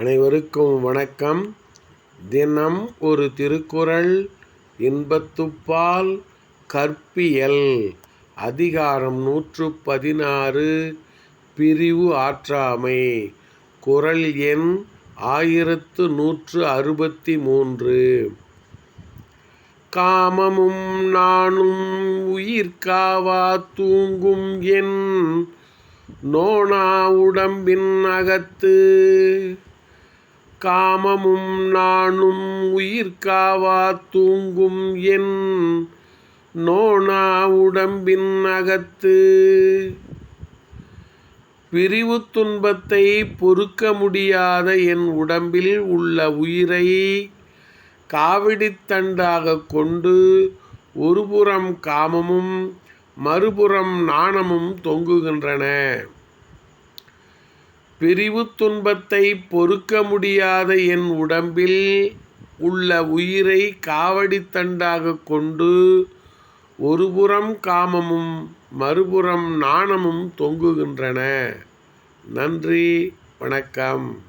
அனைவருக்கும் வணக்கம். தினம் ஒரு திருக்குறள் இன்பத்துப்பால் கற்பியல் அதிகாரம் நூற்று பதினாறு பிரிவு ஆற்றாமை குரல் எண் ஆயிரத்து நூற்று அறுபத்தி மூன்று காமமும் நானும் உயிர்காவா தூங்கும் என் நோனா உடம்பின் அகத்து. காமமும் நானும் உயிர்காவா தூங்கும் என் நோனா உடம்பின் அகத்து. பிரிவு துன்பத்தை பொறுக்க முடியாத என் உடம்பில் உள்ள உயிரை காவிடித்தண்டாக கொண்டு ஒருபுறம் காமமும் மறுபுறம் நாணமும் தொங்குகின்றன. பிரிவு துன்பத்தை பொறுக்க முடியாத என் உடம்பில் உள்ள உயிரை காவடித்தண்டாக கொண்டு ஒருபுறம் காமமும் மறுபுறம் நாணமும் தொங்குகின்றன. நன்றி வணக்கம்.